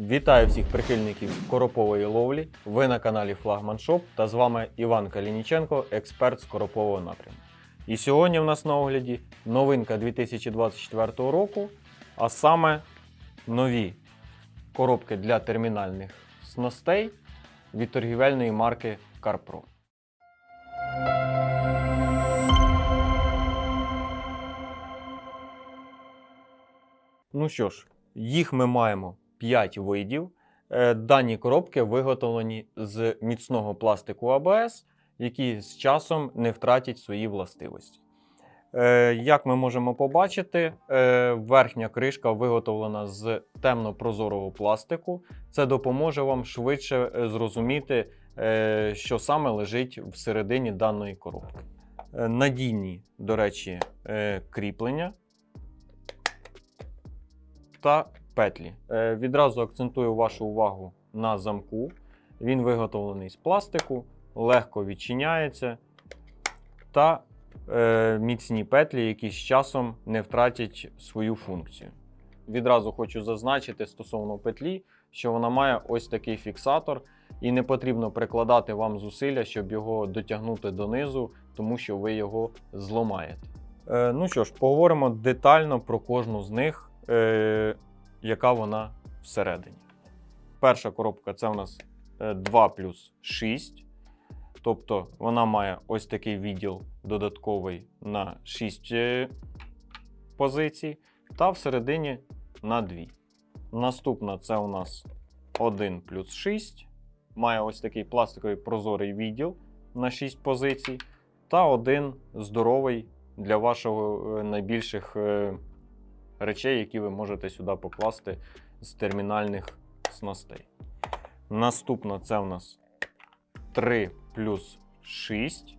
Вітаю всіх прихильників коропової ловлі. Ви на каналі Флагман Шоп та з вами Іван Калініченко, експерт з коропового напряму. І сьогодні в нас на огляді новинка 2024 року, а саме нові коробки для термінальних снастей від торгівельної марки CarPro. Ну що ж, їх ми маємо 5 видів. Е, Дані коробки виготовлені з міцного пластику АБС, які з часом не втратять свої властивості. Е, Як ми можемо побачити, е, верхня кришка виготовлена з темно-прозорого пластику. Це допоможе вам швидше зрозуміти, що саме лежить всередині даної коробки. Надійні, до речі, кріплення та петлі. Е, Відразу акцентую вашу увагу на замку. Він виготовлений з пластику, легко відчиняється та е, міцні петлі, які з часом не втратять свою функцію. Відразу хочу зазначити стосовно петлі, що вона має ось такий фіксатор, і не потрібно прикладати вам зусилля, щоб його дотягнути донизу, тому що ви його зламаєте. Е, ну що ж, поговоримо детально про кожну з них, яка вона всередині. Перша коробка це у нас е, 2 плюс 6. Тобто вона має ось такий відділ додатковий на 6 е, позицій, та всередині на 2. Наступна це у нас 1 плюс 6. Має ось такий пластиковий прозорий відділ на 6 позицій, та один здоровий для вашого е, найбільших е, речей, які ви можете сюди покласти з термінальних снастей. Наступна це у нас 3 плюс 6,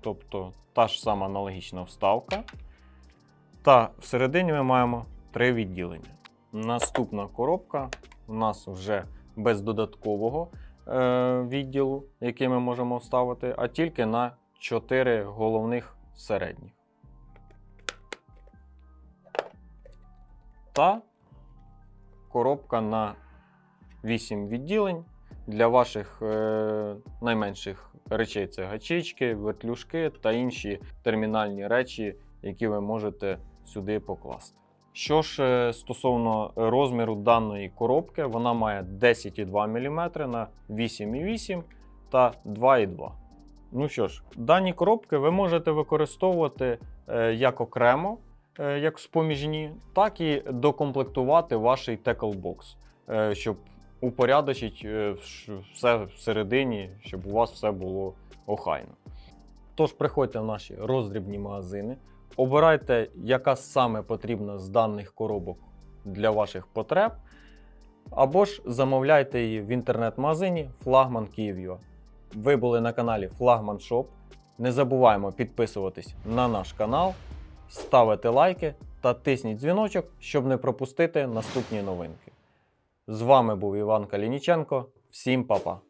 тобто та ж сама аналогічна вставка. Та всередині ми маємо три відділення. Наступна коробка у нас вже без додаткового е, відділу, який ми можемо вставити, а тільки на 4 головних середніх. Та коробка на 8 відділень. Для ваших е, найменших речей це гачечки, вертлюжки та інші термінальні речі, які ви можете сюди покласти. Що ж е, стосовно розміру даної коробки, вона має 10,2 мм на 8,8 та 2,2. Ну що ж, дані коробки ви можете використовувати е, як окремо, як споміжні, так і докомплектувати ваш теклбокс, е, щоб упорядочить е, все всередині, щоб у вас все було охайно. Тож приходьте в наші роздрібні магазини, обирайте, яка саме потрібна з даних коробок для ваших потреб, або ж замовляйте її в інтернет-магазині Флагман Київ.ua. Ви були на каналі Флагман Шоп. Не забуваємо підписуватись на наш канал, ставити лайки та тисніть дзвіночок, щоб не пропустити наступні новинки. З вами був Іван Калініченко. Всім па-па!